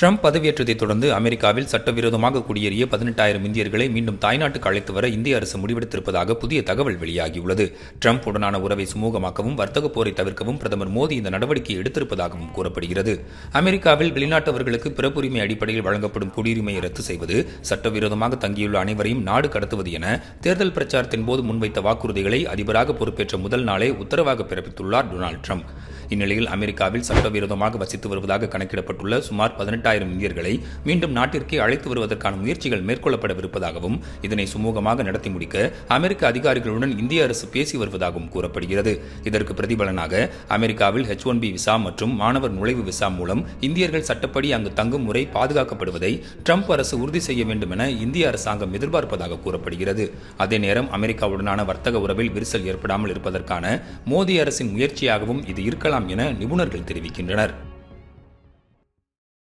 Trump பதவியேற்றதைத் தொடர்ந்து அமெரிக்காவில் சட்டவிரோதமாக குடியேறிய பதினெட்டாயிரம் இந்தியர்களை மீண்டும் தாய்நாட்டுக்கு அழைத்து வர இந்திய அரசு முடிவெடுத்திருப்பதாக புதிய தகவல் வெளியாகியுள்ளது. ட்ரம்ப் உடனான உறவை சுமூகமாக்கவும் வர்த்தக போரை தவிர்க்கவும் பிரதமர் மோடி இந்த நடவடிக்கையை எடுத்திருப்பதாகவும் கூறப்படுகிறது. அமெரிக்காவில் வெளிநாட்டவர்களுக்கு பிறப்புரிமை அடிப்படையில் வழங்கப்படும் குடியுரிமையை ரத்து செய்வது சட்டவிரோதமாக தங்கியுள்ள அனைவரையும் நாடு கடத்துவது என தேர்தல் பிரச்சாரத்தின் போது முன்வைத்த வாக்குறுதிகளை அதிபராக பொறுப்பேற்ற முதல் நாளே உத்தரவாக பிறப்பித்துள்ளார் டொனால்டு ட்ரம்ப். இந்நிலையில் அமெரிக்காவில் சட்டவிரோதமாக வசித்து வருவதாக கணக்கிடப்பட்டுள்ள சுமார் பதினெட்டாயிரம் இந்தியர்களை மீண்டும் நாட்டிற்கே அழைத்து வருவதற்கான முயற்சிகள் மேற்கொள்ளப்படவிருப்பதாகவும் இதனை சுமூகமாக நடத்தி முடிக்க அமெரிக்க அதிகாரிகளுடன் இந்திய அரசு பேசி வருவதாகவும் கூறப்படுகிறது. இதற்கு பிரதிபலனாக அமெரிக்காவில் ஹெச் ஒன் பி விசா மற்றும் மாணவர் நுழைவு விசா மூலம் இந்தியர்கள் சட்டப்படி அங்கு தங்கும் முறை பாதுகாக்கப்படுவதை ட்ரம்ப் அரசு உறுதி செய்ய வேண்டும் என இந்திய அரசாங்கம் எதிர்பார்ப்பதாக கூறப்படுகிறது. அதே நேரம் அமெரிக்காவுடனான வர்த்தக உறவில் விரிசல் ஏற்படாமல் இருப்பதற்கான மோடி அரசின் முயற்சியாகவும் இது இருக்கலாம். என நிபுணர்கள் தெரிவிக்கின்றனர்.